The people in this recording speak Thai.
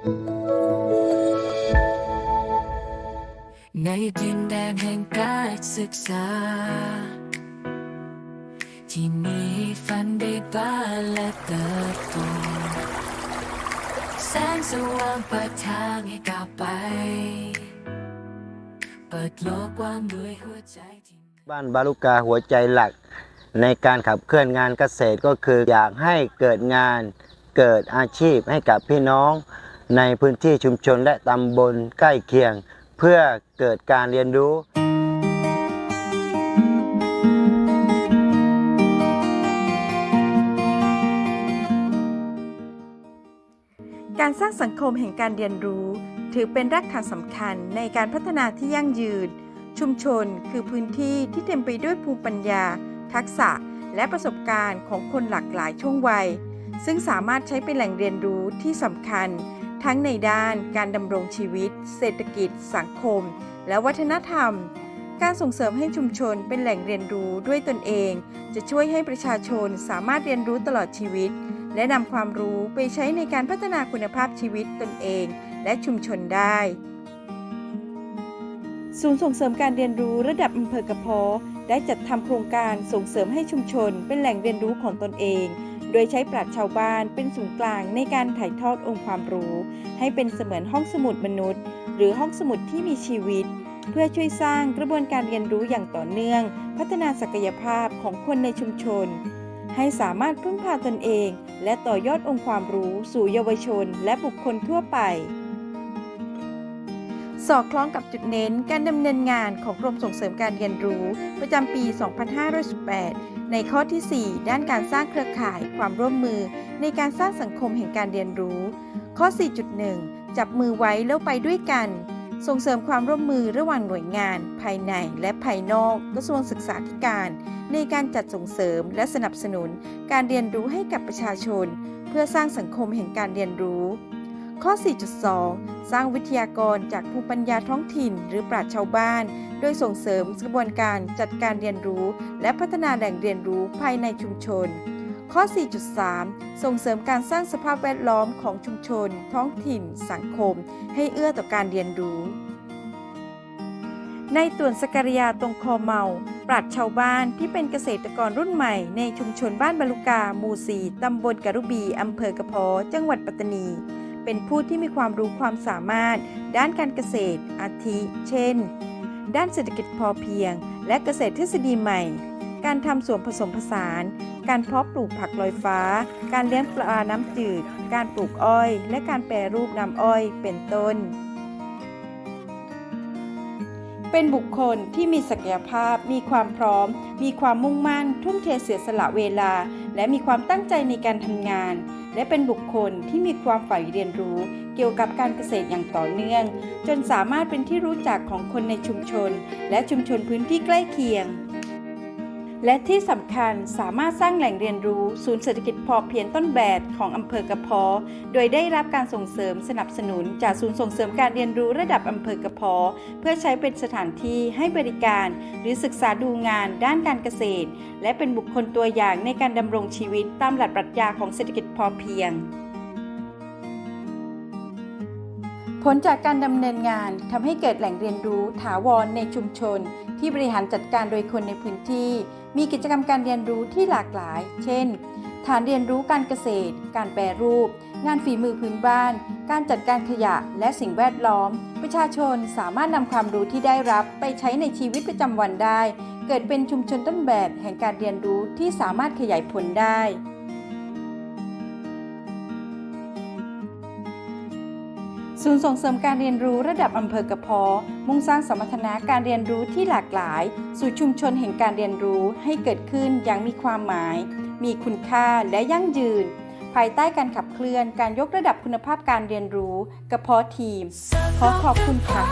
ในดินแดนแห่งการศึกษา ที่มีฝันได้บ้านและเติบโตแสงสว่างเปิดทางให้ก้าวไป เปิดโลกกว้างด้วยหัวใจที่บ้านบาลุกาหัวใจหลัก ในการขับเคลื่อนงานเกษตรก็คืออยากให้เกิดงานเกิดอาชีพให้กับพี่น้อง ในพื้นที่ชุมชนและตำบลใกล้เคียง เพื่อเกิดการเรียนรู้การสร้างสังคมแห่งการเรียนรู้ ถือเป็นรากฐานสำคัญในการพัฒนาที่ยั่งยืน ชุมชนคือพื้นที่ที่เต็มไปด้วยภูมิปัญญา ทักษะ และประสบการณ์ของคนหลากหลายช่วงวัย ซึ่งสามารถใช้เป็นแหล่งเรียนรู้ที่สำคัญ ทั้งในด้านการดำรงชีวิต เศรษฐกิจ สังคม และวัฒนธรรม การส่งเสริมให้ชุมชนเป็นแหล่งเรียนรู้ด้วยตนเอง จะช่วยให้ประชาชนสามารถเรียนรู้ตลอดชีวิต และนำความรู้ไปใช้ในการพัฒนาคุณภาพชีวิตตนเอง และชุมชนได้ศูนย์ส่งเสริมการเรียนรู้ระดับอำเภอกระเพาะได้จัดทำโครงการส่งเสริมให้ชุมชนเป็นแหล่งเรียนรู้ของตนเอง โดยใช้ปราชญ์ชาวบ้านเป็นศูนย์กลางในการถ่ายทอดองค์ความรู้ ให้เป็นเสมือนห้องสมุดมนุษย์ หรือห้องสมุดที่มีชีวิต เพื่อช่วยสร้างกระบวนการเรียนรู้อย่างต่อเนื่อง พัฒนาศักยภาพของคนในชุมชน ให้สามารถพึ่งพาตนเอง และต่อยอดองค์ความรู้สู่เยาวชน และบุคคลทั่วไป อดคล้องกับจุดเน้นการดำเนินงานของกรมส่งเสริมการเรียนรู้ ประจำปี 2518 ในข้อที่ 4 ด้านการสร้างเครือข่ายความร่วมมือ ในการสร้างสังคมแห่งการเรียนรู้ ข้อ 4.1 จับมือไว้แล้วไปด้วยกัน ส่งเสริมความร่วมมือระหว่างหน่วยงาน ภายในและภายนอกกระทรวงศึกษาธิการ ในการจัดส่งเสริมและสนับสนุน การเรียนรู้ให้กับประชาชน เพื่อสร้างสังคมแห่งการเรียนรู้ ข้อ 4.2 สร้างวิทยากรจากภูมิปัญญาท้องถิ่น หรือปราชญ์ชาวบ้าน โดยส่งเสริมกระบวนการจัดการเรียนรู้ และพัฒนาแหล่งเรียนรู้ภายในชุมชน ข้อ 4.3 ส่งเสริมการสร้างสภาพแวดล้อมของชุมชน ท้องถิ่น สังคม ให้เอื้อต่อการเรียนรู้ ในต่วนสกริยาตรงคอเมาปราชชาวบ้านที่เป็นเกษตรกรรุ่นใหม่ในชุมชนบ้านบาลุกาหมู่สีตำบลกะรุบีอำเภอกระพาะจังหวัดปัตตานี เป็นผู้ที่มีความรู้ความสามารถ ด้านการเกษตร อาทิ เช่น ด้านเศรษฐกิจพอเพียง และเกษตรทฤษฎีใหม่ การทำสวนผสมผสาน การเพาะปลูกผักลอยฟ้า การเลี้ยงปลาน้ำจืด การปลูกอ้อย และการแปรรูปน้ำอ้อย เป็นต้นเป็นบุคคลที่มีศักยภาพ มีความพร้อม มีความมุ่งมั่น ทุ่มเทเสียสละเวลา และมีความตั้งใจในการทำงาน และเป็นบุคคลที่มีความใฝ่เรียนรู้เกี่ยวกับการเกษตรอย่างต่อเนื่อง จนสามารถเป็นที่รู้จักของคนในชุมชน และชุมชนพื้นที่ใกล้เคียง และที่สำคัญสามารถสร้างแหล่งเรียนรู้ ศูนย์เศรษฐกิจพอเพียงต้นแบบของอำเภอกระพาะโดยได้รับการส่งเสริมสนับสนุน จากศูนย์ส่งเสริมการเรียนรู้ระดับอำเภอกระพาะเพื่อใช้เป็นสถานที่ให้บริการ หรือศึกษาดูงานด้านการเกษตร และเป็นบุคคลตัวอย่างในการดำรงชีวิตตามหลักปรัชญาของเศรษฐกิจพอเพียง ผลจากการดำเนินงานทำให้เกิดแหล่งเรียนรู้ถาวรในชุมชน ที่บริหารจัดการโดยคนในพื้นที่ มีกิจกรรมการเรียนรู้ที่หลากหลาย เช่น ฐานเรียนรู้การเกษตร การแปรรูป งานฝีมือพื้นบ้าน การจัดการขยะและสิ่งแวดล้อม ประชาชนสามารถนำความรู้ที่ได้รับไปใช้ในชีวิตประจำวันได้ เกิดเป็นชุมชนต้นแบบแห่งการเรียนรู้ที่สามารถขยายผลได้ ศูนย์ส่งเสริมการเรียนรู้ระดับอำเภอกระเพาะมุ่งสร้างสมรรถนะการเรียนรู้ที่หลากหลาย สู่ชุมชนแห่งการเรียนรู้ให้เกิดขึ้นอย่างมีความหมาย มีคุณค่าและยั่งยืน ภายใต้การขับเคลื่อนการยกระดับคุณภาพการเรียนรู้กระเพาะทีม ขอขอบคุณค่ะ